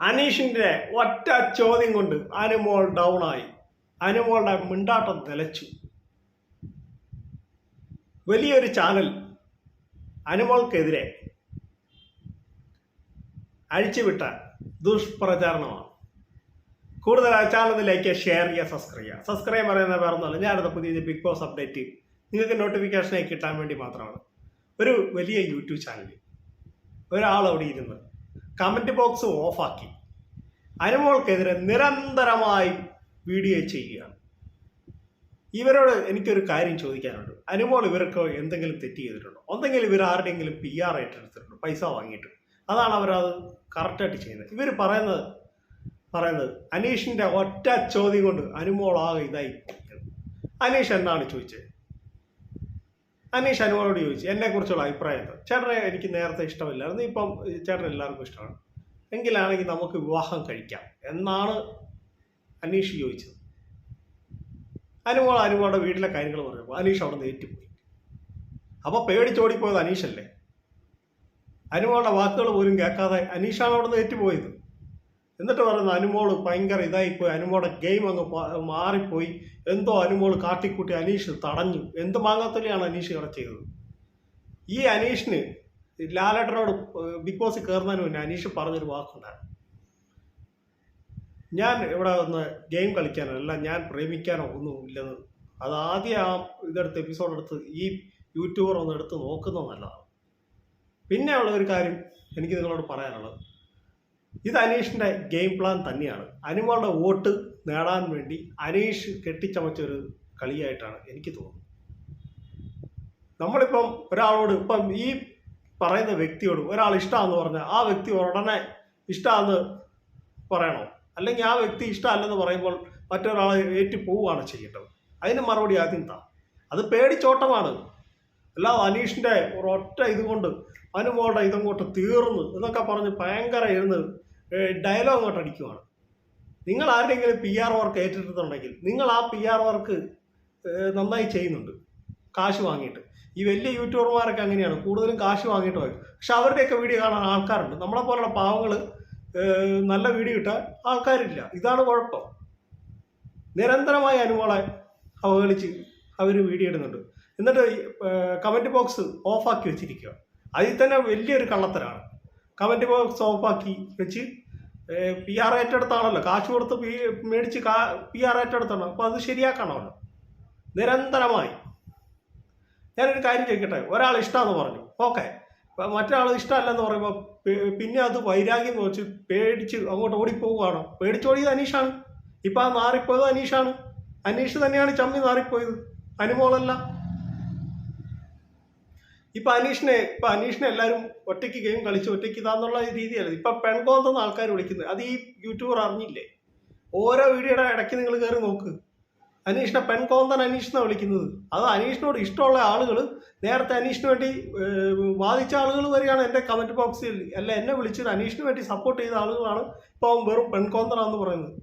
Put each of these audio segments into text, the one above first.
അനീഷിന്റെ ഒറ്റ ചോദ്യം കൊണ്ട് അനുമോൾ ആയി. അനുമോളുടെ മിണ്ടാട്ടം നിലച്ചു വലിയൊരു ചാനൽ അനുമോൾക്കെതിരെ അഴിച്ചുവിട്ട ദുഷ്പ്രചാരണമാണ്. കൂടുതൽ ആ ചാനലിലേക്ക് ഷെയർ ചെയ്യുക സബ്സ്ക്രൈബ് ചെയ്യുക. സബ്സ്ക്രൈബ് പറയുന്ന വേറെ ഞാനത് പുതിയ ബിഗ് ബോസ് അപ്ഡേറ്റ് നിങ്ങൾക്ക് നോട്ടിഫിക്കേഷനായി കിട്ടാൻ വേണ്ടി മാത്രമാണ്. ഒരു വലിയ യൂട്യൂബ് ചാനൽ ഒരാൾ അവിടെ ഇരുന്ന് കമന്റ് ബോക്സ് ഓഫാക്കി. അനുമോൾക്കെതിരെ നിരന്തരമായി വീഡിയോ ചെയ്യുകയാണ്. ഇവരോട് എനിക്കൊരു കാര്യം ചോദിക്കാനുണ്ട്. അനുമോൾ ഇവർക്ക് എന്തെങ്കിലും തെറ്റ് ചെയ്തിട്ടുണ്ടോ? ഒന്നെങ്കിലും ഇവർ ആരുടെയെങ്കിലും പി ആർ ഏറ്റെടുത്തിട്ടുണ്ടോ പൈസ വാങ്ങിയിട്ട്. അതാണ് അവരത് കറക്റ്റായിട്ട് ചെയ്യുന്നത്. ഇവർ പറയുന്നത് പറയുന്നത് അനീഷിന്റെ ഒറ്റ ചോദ്യം കൊണ്ട് അനുമോളാകെ ഇതായി. അനീഷ് എന്നാണ് ചോദിച്ചത്? അനീഷ് അനുമോളോട് ചോദിച്ചു എന്നെക്കുറിച്ചുള്ള അഭിപ്രായം എന്താ? ചേട്ടനെ എനിക്ക് നേരത്തെ ഇഷ്ടമില്ലായിരുന്നു. ഇപ്പം ചേട്ടൻ എല്ലാവർക്കും ഇഷ്ടമാണ്. എങ്കിലാണെങ്കിൽ നമുക്ക് വിവാഹം കഴിക്കാം എന്നാണ് അനീഷ് ചോദിച്ചത്. അനുമോൾ അനുമോളുടെ വീട്ടിലെ കാര്യങ്ങൾ പറഞ്ഞപ്പോൾ അനീഷ് അവിടെ നിന്ന് ഏറ്റുപോയി അപ്പോൾ പേടിച്ചോടിപ്പോയത് അനീഷല്ലേ? അനുമോളുടെ വാക്കുകൾ പോലും കേൾക്കാതെ അനീഷാണ് അവിടെ നിന്ന് ഏറ്റുപോയത്. എന്നിട്ട് പറയുന്നത് അനുമോൾ ഭയങ്കര ഇതായിപ്പോയി. അനുമോടെ ഗെയിം അങ്ങ് മാറിപ്പോയി. എന്തോ അനുമോൾ കാട്ടിക്കൂട്ടി അനീഷ് തടഞ്ഞു. എന്ത് മാങ്ങാത്തൊലിയാണ് അനീഷ് ഇവിടെ ചെയ്തത്? ഈ അനീഷിന് ലാലേട്ടനോട് ബിഗ് ബോസിൽ കയറുന്നതിന് മുന്നേ അനീഷ് പറഞ്ഞൊരു വാക്കുണ്ടായിരുന്നു. ഞാൻ ഇവിടെ വന്ന് ഗെയിം കളിക്കാനോ അല്ല ഞാൻ പ്രേമിക്കാനോ ഒന്നും ഇല്ലെന്ന്. അത് ആദ്യം ആ ഇതെടുത്ത് എപ്പിസോഡ് എടുത്ത് ഈ യൂട്യൂബർ ഒന്ന് എടുത്ത് നോക്കുന്നത് നല്ലതാണ്. പിന്നെ ഉള്ള ഒരു കാര്യം എനിക്ക് നിങ്ങളോട് പറയാനുള്ളത്. ഇത് അനീഷിന്റെ ഗെയിം പ്ലാൻ തന്നെയാണ്. അനുമോളുടെ വോട്ട് നേടാൻ വേണ്ടി അനീഷ് കെട്ടിച്ചമച്ച ഒരു കളിയായിട്ടാണ് എനിക്ക് തോന്നുന്നത്. നമ്മളിപ്പം ഒരാളോട് ഇപ്പം ഈ പറയുന്ന വ്യക്തിയോട് ഒരാൾ ഇഷ്ടമാണെന്ന് പറഞ്ഞാൽ ആ വ്യക്തി ഉടനെ ഇഷ്ടമാണെന്ന് പറയണോ? അല്ലെങ്കിൽ ആ വ്യക്തി ഇഷ്ടമല്ലെന്ന് പറയുമ്പോൾ മറ്റൊരാളെ ഏറ്റി പോവുകയാണ് ചെയ്യേണ്ടത്. അതിന് മറുപടി ആദ്യം താ. അത് പേടിച്ചോട്ടമാണ്. അല്ലാതെ അനീഷിന്റെ ഒരൊറ്റ ഇതുകൊണ്ട് അനുമോളുടെ ഇതങ്ങോട്ട് തീർന്നു എന്നൊക്കെ പറഞ്ഞ് ഭയങ്കര ഇരുന്ന് ഡയലോഗ് അങ്ങോട്ട് അടിക്കുവാണ്. നിങ്ങൾ ആരുടെയെങ്കിലും പി ആർ വർക്ക് ഏറ്റെടുത്തിട്ടുണ്ടെങ്കിൽ നിങ്ങൾ ആ പി ആർ വർക്ക് നന്നായി ചെയ്യുന്നുണ്ട്. കാശ് വാങ്ങിയിട്ട്. ഈ വലിയ യൂട്യൂബർമാരൊക്കെ അങ്ങനെയാണ്. കൂടുതലും കാശ് വാങ്ങിയിട്ട് വരും പക്ഷെ അവരുടെയൊക്കെ വീഡിയോ കാണാൻ ആൾക്കാരുണ്ട്. നമ്മളെ പോലുള്ള പാവങ്ങൾ നല്ല വീഡിയോ ഇട്ടാൽ ആൾക്കാരില്ല. ഇതാണ് കുഴപ്പം. നിരന്തരമായി അനുമോളെ അവഹേളിച്ച് അവർ വീഡിയോ ഇടുന്നുണ്ട്. എന്നിട്ട് കമന്റ് ബോക്സ് ഓഫാക്കി വെച്ചിരിക്കുക അതിൽ തന്നെ വലിയൊരു കള്ളത്തരാണ്. കമന്റ് ബോക്സ് ഓഫാക്കി വെച്ച് പി ആർ ഏറ്റെടുത്താണല്ലോ. കാശ് കൊടുത്ത് പി മേടിച്ച് കാ പി ആർ ഏറ്റെടുത്താണ്. അപ്പോൾ അത് ശരിയാക്കണമല്ലോ. നിരന്തരമായി. ഞാനൊരു കാര്യം ചോദിക്കട്ടെ? ഒരാൾ ഇഷ്ടമാണെന്ന് പറഞ്ഞു. ഓക്കെ. മറ്റൊരാൾ ഇഷ്ടമല്ലെന്ന് പറയുമ്പോൾ പിന്നെ അത് വൈരാഗ്യം വെച്ച് പേടിച്ച് അങ്ങോട്ട് ഓടിപ്പോവുകയാണോ. പേടിച്ചോടിയത് അനീഷാണ്. ഇപ്പം ആ മാറിപ്പോയത് അനീഷാണ്. അനീഷ് തന്നെയാണ് ചമ്മി മാറിപ്പോയത്. അനുമോളല്ല. ഇപ്പൊ അനീഷിനെ ഇപ്പൊ അനീഷിനെ എല്ലാവരും ഒറ്റയ്ക്ക് ഗെയിം കളിച്ച് ഒറ്റയ്ക്ക് ഇതാന്നുള്ള രീതിയല്ല. ഇപ്പൊ പെൺകോന്തെന്ന് ആൾക്കാർ വിളിക്കുന്നത്. അത് ഈ യൂട്യൂബർ അറിഞ്ഞില്ലേ? ഓരോ വീഡിയോയുടെ ഇടയ്ക്ക് നിങ്ങൾ കയറി നോക്ക്. അനീഷിനെ പെൺകോന്തൻ അനീഷ് എന്നാണ് വിളിക്കുന്നത്. അത് അനീഷിനോട് ഇഷ്ടമുള്ള ആളുകൾ നേരത്തെ അനീഷിന് വേണ്ടി വാദിച്ച ആളുകൾ വരെയാണ് എന്റെ കമന്റ് ബോക്സിൽ അല്ല എന്നെ വിളിച്ചത്. അനീഷിന് വേണ്ടി സപ്പോർട്ട് ചെയ്ത ആളുകളാണ് ഇപ്പോൾ വെറും പെൺകോന്തനാന്ന് പറയുന്നത്.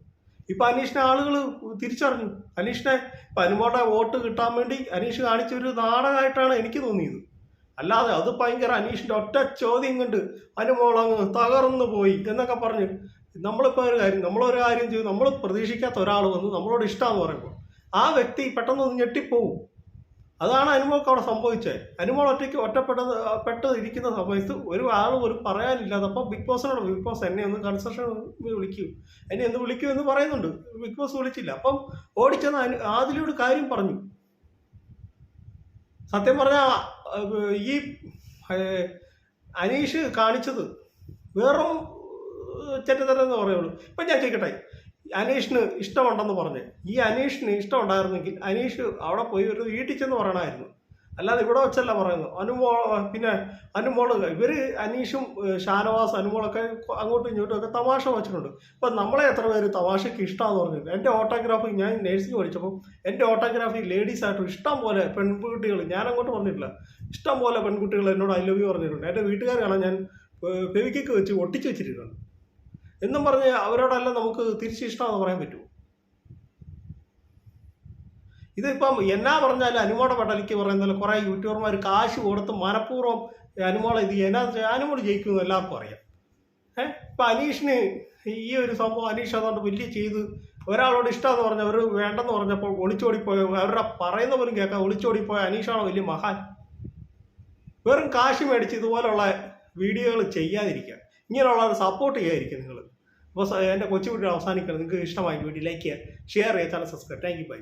ഇപ്പം അനീഷിനെ ആളുകൾ തിരിച്ചറിഞ്ഞു. അനീഷിനെ ഇപ്പം അനുമോട്ടെ വോട്ട് കിട്ടാൻ വേണ്ടി അനീഷ് കാണിച്ച ഒരു നാടകമായിട്ടാണ് എനിക്ക് തോന്നിയത്. അല്ലാതെ അത് ഭയങ്കര അനീഷിന്റെ ഒറ്റ ചോദ്യം കണ്ട് അനുമോളങ്ങ് തകർന്നു പോയി എന്നൊക്കെ പറഞ്ഞ് നമ്മളിപ്പോൾ ഒരു കാര്യം നമ്മളൊരു കാര്യം ചെയ്തു നമ്മൾ പ്രതീക്ഷിക്കാത്ത ഒരാൾ വന്ന് നമ്മളോട് ഇഷ്ടമെന്ന് പറയുമ്പോൾ ആ വ്യക്തി പെട്ടെന്ന് ഒന്ന് ഞെട്ടിപ്പോവും. അതാണ് അനുമോൾക്ക് അവിടെ സംഭവിച്ചത് അനുമോൾ ഒറ്റയ്ക്ക് ഒറ്റപ്പെട്ടത് പെട്ട് ഇരിക്കുന്ന സമയത്ത് ഒരു ആൾ ഒരു പറയാനില്ലാതെ അപ്പോൾ ബിഗ് ബോസിനോട് ബിഗ് ബോസ് എന്നെ ഒന്ന് കൺസെഷൻ വിളിക്കൂ. എന്നെ ഒന്ന് വിളിക്കൂ എന്ന് പറയുന്നുണ്ട്. ബിഗ് ബോസ് വിളിച്ചില്ല. അപ്പം ഓടിച്ചെന്ന് ആദിലയോട് കാര്യം പറഞ്ഞു. സത്യം പറഞ്ഞാൽ ഈ അനീഷ് കാണിച്ചത് വെറും ചെറ്റത്തരം എന്ന് പറയുള്ളൂ. ഇപ്പം ഞാൻ ചോദിക്കട്ടെ അനീഷിന് ഇഷ്ടമുണ്ടെന്ന് പറഞ്ഞ് ഈ അനീഷിന് ഇഷ്ടമുണ്ടായിരുന്നെങ്കിൽ അനീഷ് അവിടെ പോയി ഒരു വീട്ടിൽ പറയണമായിരുന്നു. അല്ലാതെ ഇവിടെ വെച്ചല്ല പറയുന്നത്. അനുമോ പിന്നെ അനുമോൾ ഇവർ അനീഷും ഷാനവാസ് അനുമോളൊക്കെ അങ്ങോട്ടും ഇങ്ങോട്ടും ഒക്കെ തമാശ വെച്ചിട്ടുണ്ട്. ഇപ്പം നമ്മളെ എത്ര പേര് തമാശയ്ക്ക് ഇഷ്ടമാണെന്ന് പറഞ്ഞു എന്റെ ഓട്ടോഗ്രാഫി ഞാൻ നേഴ്സിംഗ് പഠിച്ചപ്പോൾ എന്റെ ഓട്ടോഗ്രാഫി ലേഡീസ് ആയിട്ടും ഇഷ്ടം പോലെ പെൺകുട്ടികൾ ഞാൻ അങ്ങോട്ട് പറഞ്ഞിട്ടില്ല. ഇഷ്ടം പോലെ പെൺകുട്ടികൾ എന്നോട് ഐ ലവ് യു പറഞ്ഞിട്ടുണ്ട്. എന്റെ വീട്ടുകാരാണ് ഞാൻ ഫെവിക്കൊക്കെ വെച്ച് ഒട്ടിച്ചു വെച്ചിട്ടുണ്ട് എന്നും പറഞ്ഞ് അവരോടെല്ലാം നമുക്ക് തിരിച്ച് ഇഷ്ടമാണെന്ന് പറയാൻ പറ്റുമോ? ഇതിപ്പം എന്നാ പറഞ്ഞാലും അനുമോടെ പടലിക്ക് പറയുന്നത് കുറേ യൂട്യൂബർമാർ കാശ് കൊടുത്ത് മനഃപൂർവം അനുമോളെ ഇത് എന്നാ അനുമോട് ജയിക്കുമെന്ന് എല്ലാവർക്കും അറിയാം. ഏഹ് ഇപ്പൊ അനീഷിന് ഈ ഒരു സംഭവം അനീഷ് അതുകൊണ്ട് വലിയ ചെയ്ത് ഒരാളോട് ഇഷ്ടമെന്ന് പറഞ്ഞ അവർ വേണ്ടെന്ന് പറഞ്ഞപ്പോൾ ഒളിച്ചോടിപ്പോയ അവരുടെ പറയുന്ന പോലും കേൾക്കാം ഒളിച്ചോടിപ്പോയ അനീഷാണ് വലിയ മഹാൻ? വെറും കാശ് മേടിച്ച് ഇതുപോലുള്ള വീഡിയോകൾ ചെയ്യാതിരിക്കുക. ഇങ്ങനെയുള്ളവർ സപ്പോർട്ട് ചെയ്യാതിരിക്കുക നിങ്ങൾ അപ്പോൾ എന്റെ കൊച്ചു കുട്ടികൾ അവസാനിക്കണം. നിങ്ങൾക്ക് ഇഷ്ടമായി വീഡിയോ ലൈക്ക് ചെയ്യുക ഷെയർ ചെയ്യുക channel subscribe thank you bye